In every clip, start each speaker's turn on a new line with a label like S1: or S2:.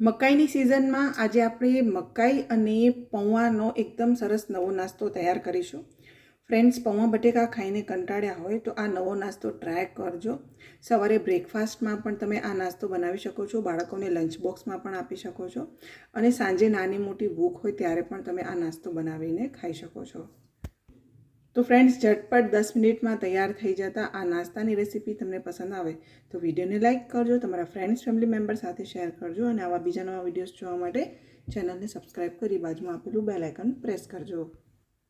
S1: મકાઈની સિઝનમાં આજે આપણે મકાઈ અને પૌવાનો એકદમ સરસ નવો નાસ્તો તૈયાર કરીશું. ફ્રેન્ડ્સ પૌવા બટેકા ખાઈને કંટાળ્યા હોય તો આ નવો નાસ્તો ટ્રાય કરજો. સવારે બ્રેકફાસ્ટમાં પણ તમે આ નાસ્તો બનાવી શકો છો, બાળકોને લંચ બોક્સમાં પણ આપી શકો છો અને સાંજે નાની મોટી ભૂખ હોય ત્યારે પણ તમે આ નાસ્તો બનાવીને ખાઈ શકો છો. તો ફ્રેન્ડ્સ ઝટપટ દસ મિનિટમાં તૈયાર થઈ જતા આ નાસ્તાની રેસીપી તમને પસંદ આવે તો વિડીયોને લાઇક કરજો, તમારા ફ્રેન્ડ્સ ફેમિલી મેમ્બર સાથે શેર કરજો અને આવા બીજા નવા વિડીયોઝ જોવા માટે ચેનલને સબસ્ક્રાઈબ કરી બાજુમાં આપેલું બેલ પ્રેસ કરજો.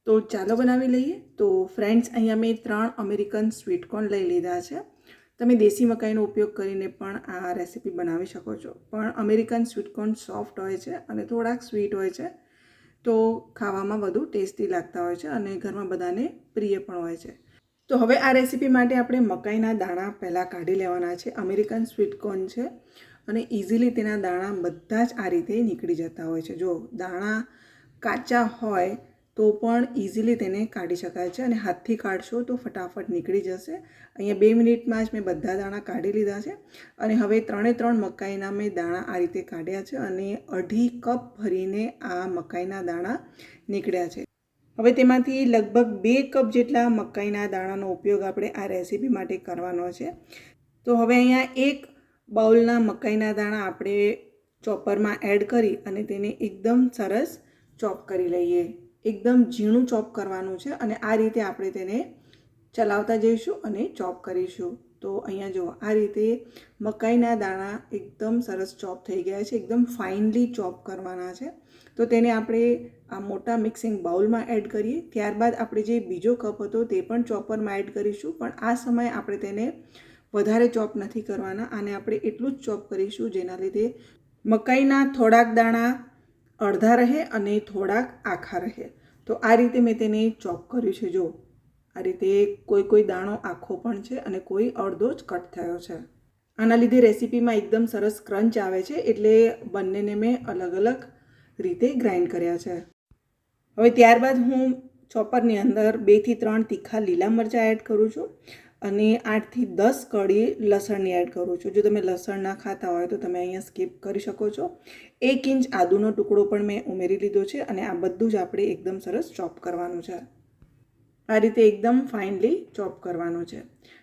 S1: તો ચાલો બનાવી લઈએ. તો ફ્રેન્ડ્સ અહીંયા મેં ત્રણ અમેરિકન સ્વીટકોર્ન લઈ લીધા છે. તમે દેશી મકાઈનો ઉપયોગ કરીને પણ આ રેસીપી બનાવી શકો છો. પણ અમેરિકન સ્વીટકોર્ન સોફ્ટ હોય છે અને થોડાક સ્વીટ હોય છે. તો ખાવામાં વધુ ટેસ્ટી લાગતા હોય છે અને ઘરમાં બધાને પ્રિય પણ હોય છે. તો હવે આ રેસીપી માટે આપણે મકાઈના દાણા પહેલાં કાઢી લેવાના છે. અમેરિકન સ્વીટકોર્ન છે અને ઇઝીલી તેના દાણા બધા જ આ રીતે નીકળી જતા હોય છે. જો દાણા કાચા હોય તો પણ ઇઝીલી તેને કાઢી શકાય છે અને હાથથી કાઢશો તો ફટાફટ નીકળી જશે. અહીંયા બે મિનિટમાં જ મેં બધા દાણા કાઢી લીધા છે અને હવે ત્રણે ત્રણ મકાઈના મેં દાણા આ રીતે કાઢ્યા છે અને અઢી કપ ભરીને આ મકાઈના દાણા નીકળ્યા છે. હવે તેમાંથી લગભગ બે કપ જેટલા મકાઈના દાણાનો ઉપયોગ આપણે આ રેસીપી માટે કરવાનો છે. તો હવે અહીંયા એક બાઉલના મકાઈના દાણા આપણે ચોપરમાં એડ કરી અને તેને એકદમ સરસ ચોપ કરી લઈએ. એકદમ ઝીણું ચોપ કરવાનું છે અને આ રીતે આપણે તેને ચલાવતા જઈશું અને ચોપ કરીશું. તો અહીંયા જુઓ, આ રીતે મકાઈના દાણા એકદમ સરસ ચોપ થઈ ગયા છે, એકદમ ફાઇનલી ચોપ કરવાના છે. તો તેને આપણે આ મોટા મિક્સિંગ બાઉલમાં એડ કરીએ. ત્યારબાદ આપણે જે બીજો કપ હતો તે પણ ચોપરમાં એડ કરીશું. પણ આ સમયે આપણે તેને વધારે ચોપ નથી કરવાના. અને આપણે એટલું જ ચોપ કરીશું જેના લીધે મકાઈના થોડાક દાણા અડધા રહે અને થોડાક આખા રહે. તો આ રીતે મેં તેને ચોપ કર્યું છે. જો, આ રીતે કોઈ કોઈ દાણો આખો પણ છે અને કોઈ અડધો જ કટ થયો છે. આના લીધે રેસીપીમાં એકદમ સરસ ક્રંચ આવે છે એટલે બંનેને મેં અલગ અલગ રીતે ગ્રાઇન્ડ કર્યા છે. હવે ત્યારબાદ હું ચોપરની અંદર બેથી ત્રણ તીખા લીલા મરચાં એડ કરું છું. અને આઠથી દસ કળી લસણની એડ કરું છું. જો તમે લસણ ના ખાતા હોય તો તમે અહીંયા સ્કીપ કરી શકો છો. એક ઇંચ આદુનો ટુકડો પણ મેં ઉમેરી લીધો છે અને આ બધું જ આપણે એકદમ સરસ ચોપ કરવાનું છે. આ રીતે એકદમ ફાઇનલી ચોપ કરવાનું છે.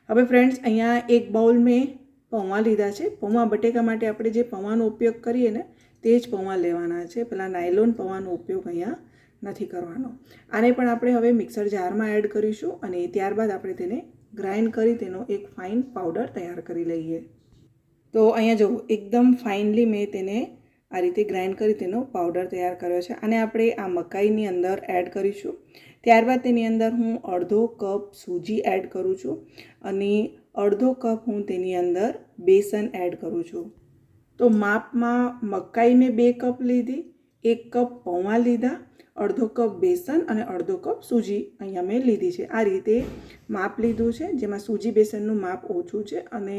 S1: હવે ફ્રેન્ડ્સ અહીંયા એક બાઉલ મેં પૌવા લીધા છે. પૌવા બટેકા માટે આપણે જે પૌવાનો ઉપયોગ કરીએ ને, તે જ પૌવા લેવાના છે. પેલા નાયલોન પૌવાનો ઉપયોગ અહીંયા નથી કરવાનો. આને પણ આપણે હવે મિક્સર જારમાં એડ કરીશું અને ત્યારબાદ આપણે તેને ગ્રાઇન્ડ કરી તેનો એક ફાઇન પાવડર તૈયાર કરી લઈએ. તો અહીંયા જુઓ, એકદમ ફાઇનલી મેં તેને આ રીતે ગ્રાઇન્ડ કરી તેનો પાવડર તૈયાર કર્યો છે. અને આપણે આ મકાઈની અંદર એડ કરીશું. ત્યારબાદ તેની અંદર હું અડધો કપ સૂજી એડ કરું છું અને અડધો કપ હું તેની અંદર બેસન એડ કરું છું. તો માપમાં મકાઈ મેં બે કપ લીધી. એક કપ પૌવા લીધા, અડધો કપ બેસન અને અડધો કપ સૂજી અહીંયા મેં લીધી છે. આ રીતે માપ લીધું છે, જેમાં સૂજી બેસનનું માપ ઓછું છે અને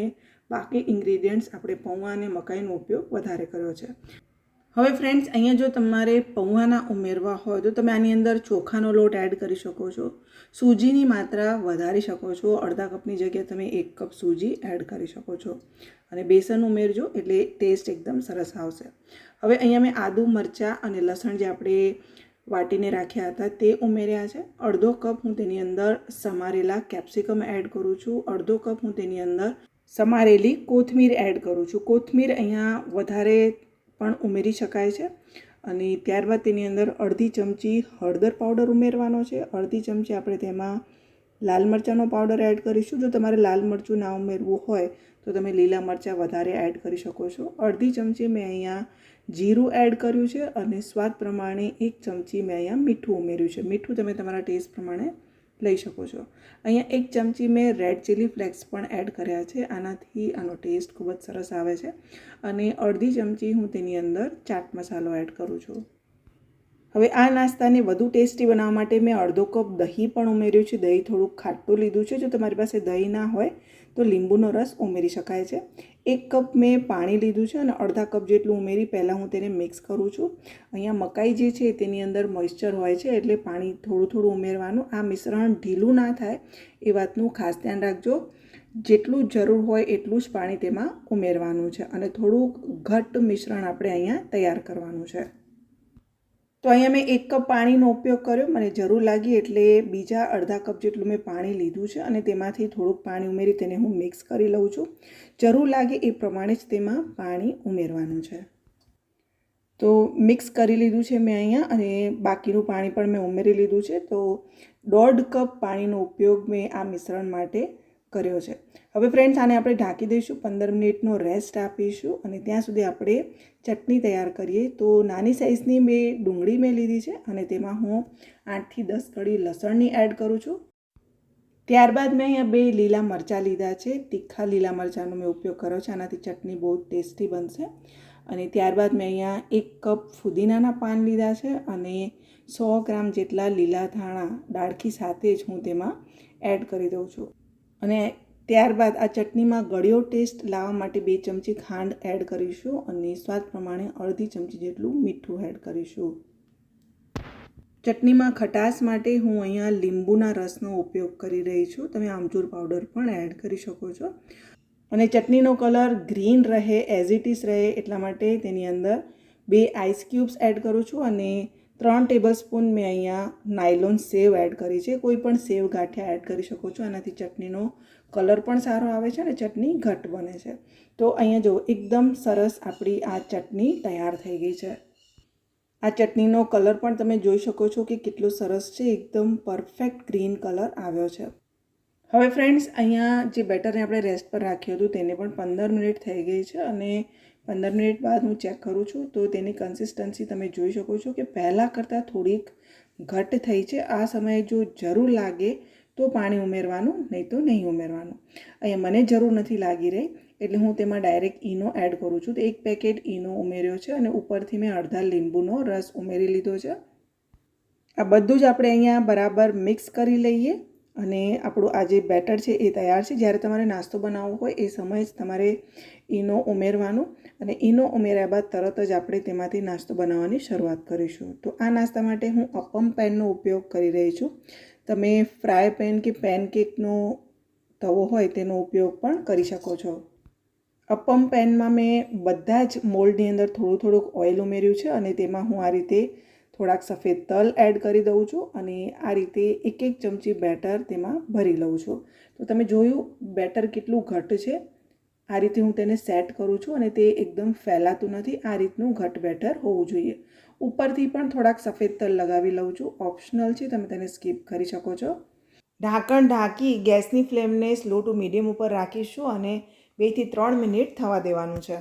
S1: બાકી ઇન્ગ્રીડિયન્ટ્સ આપણે પૌવા અને મકાઈનો ઉપયોગ વધારે કર્યો છે. હવે ફ્રેન્ડ્સ, અહીંયા જો તમારે પૌવાના ઉમેરવા હોય તો તમે આની અંદર ચોખાનો લોટ એડ કરી શકો છો. સૂજીની માત્રા વધારી શકો છો. અડધા કપની જગ્યાએ તમે એક કપ સૂજી એડ કરી શકો છો. અને બેસન ઉમેરજો એટલે ટેસ્ટ એકદમ સરસ આવશે. હવે અહીંયા મેં આદુ, મરચાં અને લસણ જે આપણે વાટીને રાખ્યા હતા તે ઉમેર્યા છે. અડધો કપ હું તેની અંદર સમારેલા કેપ્સિકમ એડ કરું છું. અડધો કપ હું તેની અંદર સમારેલી કોથમીર એડ કરું છું. કોથમીર અહીંયા વધારે પણ ઉમેરી શકાય છે અને ત્યારબાદ તેની અંદર અડધી ચમચી હળદર પાવડર ઉમેરવાનો છે. અડધી ચમચી આપણે તેમાં લાલ મરચાંનો પાવડર એડ કરીશું. જો તમારે લાલ મરચું ના ઉમેરવું હોય, તો તમે લીલા મરચાં વધારે એડ કરી શકો છો. અડધી ચમચી મેં અહીંયા જીરું એડ કર્યું છે અને સ્વાદ પ્રમાણે એક ચમચી મેં અહીંયા મીઠું ઉમેર્યું છે. મીઠું તમે તમારા ટેસ્ટ પ્રમાણે લઈ શકો છો. અહીંયા એક ચમચી મેં રેડ ચીલી ફ્લેક્સ પણ એડ કર્યા છે. આનાથી આનો ટેસ્ટ ખૂબ જ સરસ આવે છે. અને અડધી ચમચી હું તેની અંદર ચાટ મસાલો એડ કરું છું. હવે આ નાસ્તાને વધુ ટેસ્ટી બનાવવા માટે મેં અડધો કપ દહીં પણ ઉમેર્યું છે. દહીં થોડુંક ખાટું લીધું છે. જો તમારી પાસે દહીં ના હોય, તો લીંબુનો રસ ઉમેરી શકાય છે. એક કપ મેં પાણી લીધું છે અને અડધા કપ જેટલું ઉમેરી પહેલાં હું તેને મિક્સ કરું છું. અહીંયા મકાઈ જે છે, તેની અંદર મોઇશ્ચર હોય છે, એટલે પાણી થોડું થોડું ઉમેરવાનું. આ મિશ્રણ ઢીલું ના થાય, એ વાતનું ખાસ ધ્યાન રાખજો. જેટલું જરૂર હોય એટલું જ પાણી તેમાં ઉમેરવાનું છે અને થોડુંક ઘટ્ટ મિશ્રણ આપણે અહીંયા તૈયાર કરવાનું છે. તો અહીંયા મેં એક કપ પાણીનો ઉપયોગ કર્યો. મને જરૂર લાગી એટલે બીજા અડધા કપ જેટલું મેં પાણી લીધું છે અને તેમાંથી થોડુંક પાણી ઉમેરી તેને હું મિક્સ કરી લઉં છું. જરૂર લાગે એ પ્રમાણે જ તેમાં પાણી ઉમેરવાનું છે. તો મિક્સ કરી લીધું છે મેં અહીંયા અને બાકીનું પાણી પણ મેં ઉમેરી લીધું છે. તો દોઢ કપ પાણીનો ઉપયોગ મેં આ મિશ્રણ માટે કર્યો છે. હવે ફ્રેન્ડ્સ આને આપણે ઢાંકી દઈશું, પંદર મિનિટનો રેસ્ટ આપીશું અને ત્યાં સુધી આપણે ચટણી તૈયાર કરીએ. તો નાની સાઇઝની મેં ડુંગળી મેં લીધી છે અને તેમાં હું આઠથી દસ કળી લસણની એડ કરું છું. ત્યારબાદ મેં અહીંયા બે લીલા મરચાં લીધા છે. તીખા લીલા મરચાંનો મેં ઉપયોગ કર્યો છે. આનાથી ચટણી બહુ ટેસ્ટી બનશે. અને ત્યારબાદ મેં અહીંયા એક કપ ફુદીનાના પાન લીધા છે અને સો ગ્રામ જેટલા લીલા ધાણા ડાળખી સાથે જ હું તેમાં એડ કરી દઉં છું. અને ત્યારબાદ આ ચટણીમાં ગળ્યો ટેસ્ટ લાવવા માટે બે ચમચી ખાંડ એડ કરીશું અને સ્વાદ પ્રમાણે અડધી ચમચી જેટલું મીઠું એડ કરીશું. ચટણીમાં ખટાશ માટે હું અહીંયા લીંબુના રસનો ઉપયોગ કરી રહી છું. તમે આમચૂર પાવડર પણ એડ કરી શકો છો. અને ચટણીનો કલર ગ્રીન રહે એઝ ઇટ રહે, એટલા માટે તેની અંદર બે આઈસ ક્યુબ્સ એડ કરું છું અને ત્રણ ટેબલ સ્પૂન મેં અહીંયા નાયલોન સેવ એડ કરી છે. કોઈ પણ સેવ ગાંઠિયા એડ કરી શકો છો. એનાથી ચટણીનો કલર પણ સારો આવે છે અને ચટણી ઘટ બને છે. તો અહીંયા જો એકદમ સરસ આપણી આ ચટણી તૈયાર થઈ ગઈ છે. આ ચટણીનો કલર પણ તમે જોઈ શકો છો કે કેટલો સરસ છે. એકદમ પરફેક્ટ ગ્રીન કલર આવ્યો છે. હવે ફ્રેન્ડ્સ, અહીંયા જે બેટરને આપણે રેસ્ટ પર રાખ્યું હતું, તેને પણ પંદર મિનિટ થઈ ગઈ છે અને પંદર મિનિટ બાદ હું ચેક કરું છું, તો તેની કન્સિસ્ટન્સી તમે જોઈ શકો છો કે પહેલાં કરતાં થોડીક ઘટ થઈ છે. આ સમયે જો જરૂર લાગે તો પાણી ઉમેરવાનું, નહીં તો નહીં ઉમેરવાનું. અહીંયા મને જરૂર નથી લાગી રહી, એટલે હું તેમાં ડાયરેક્ટ ઈનો એડ કરું છું. તો એક પેકેટ ઈનો ઉમેર્યો છે અને ઉપરથી મેં અડધા લીંબુનો રસ ઉમેરી લીધો છે. આ બધું જ આપણે અહીંયા બરાબર મિક્સ કરી લઈએ. અને આપણું આ જે બેટર છે એ તૈયાર છે. જ્યારે તમારે નાસ્તો બનાવવો હોય એ સમયે જ તમારે ઈનો ઉમેરવાનું અને ઈનો ઉમેર્યા બાદ તરત જ આપણે તેમાંથી નાસ્તો બનાવવાની શરૂઆત કરીશું. તો આ નાસ્તા માટે હું અપમ પેનનો ઉપયોગ કરી રહી છું. તમે ફ્રાય પેન કે પેનકેકનો તવો હોય તેનો ઉપયોગ પણ કરી શકો છો. અપમ પેનમાં મેં બધા જ મોલ્ડની અંદર થોડું થોડુંક ઓઇલ ઉમેર્યું છે અને તેમાં હું આ રીતે થોડાક સફેદ તલ એડ કરી દઉં છું અને આ રીતે એક એક ચમચી બેટર તેમાં ભરી લઉં છું. તો તમે જોયું, બેટર કેટલું ઘટ છે. આ રીતે હું તેને સેટ કરું છું અને તે એકદમ ફેલાતું નથી. આ રીતનું ઘટ બેટર હોવું જોઈએ. ઉપરથી પણ થોડાક સફેદ તલ લગાવી લઉં છું. ઓપ્શનલ છે, તમે તેને સ્કીપ કરી શકો છો. ઢાંકણ ઢાંકી ગેસની ફ્લેમને સ્લો ટુ મીડિયમ ઉપર રાખીશું અને બેથી ત્રણ મિનિટ થવા દેવાનું છે.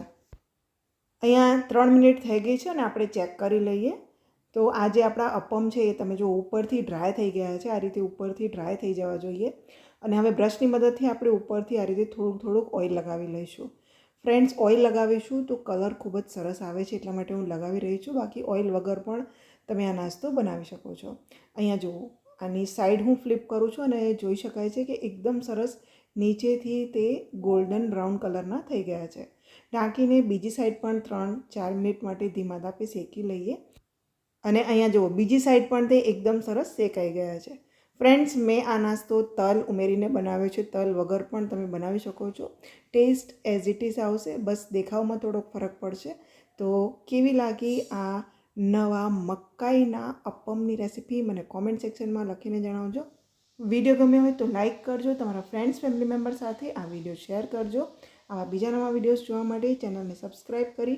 S1: અહીંયા ત્રણ મિનિટ થઈ ગઈ છે અને આપણે ચેક કરી લઈએ. તો આ જે આપણા અપમ છે એ તમે જો ઉપરથી ડ્રાય થઈ ગયા છે, આ રીતે ઉપરથી ડ્રાય થઈ જવા જોઈએ. અને હવે બ્રશની મદદથી આપણે ઉપરથી આ રીતે થોડુંક થોડુંક ઓઇલ લગાવી લઈશું. ફ્રેન્ડ્સ ઓઇલ લગાવીશું તો કલર ખૂબ જ સરસ આવે છે એટલા માટે હું લગાવી રહી છું. બાકી ઓઇલ વગર પણ તમે આ નાસ્તો બનાવી શકો છો. અહીંયા જુઓ, આની સાઈડ હું ફ્લિપ કરું છું અને જોઈ શકાય છે કે એકદમ સરસ નીચેથી તે ગોલ્ડન બ્રાઉન કલરના થઈ ગયા છે. ઢાંકીને બીજી સાઈડ પણ ત્રણ, ચાર મિનિટ માટે ધીમા તાપે શેકી લઈએ. અને અહીંયા જુઓ, બીજી સાઈડ પણ તે એકદમ સરસ શેકાઈ ગયા છે. ફ્રેન્ડ્સ મેં આ નાસ્તો તલ ઉમેરીને બનાવ્યો છે. તલ વગર પણ તમે બનાવી શકો છો. ટેસ્ટ એઝ ઇટ ઇઝ આવશે. બસ દેખાવમાં થોડોક ફરક પડશે. તો કેવી લાગી આ નવા મકાઈના અપમની રેસીપી મને કોમેન્ટ સેક્શનમાં લખીને જણાવજો. વીડિયો ગમ્યો હોય તો લાઇક કરજો. તમારા ફ્રેન્ડ્સ ફેમિલી મેમ્બર સાથે આ વીડિયો શેર કરજો. આવા બીજા નવા વિડીયોઝ જોવા માટે ચેનલને સબસ્ક્રાઈબ કરી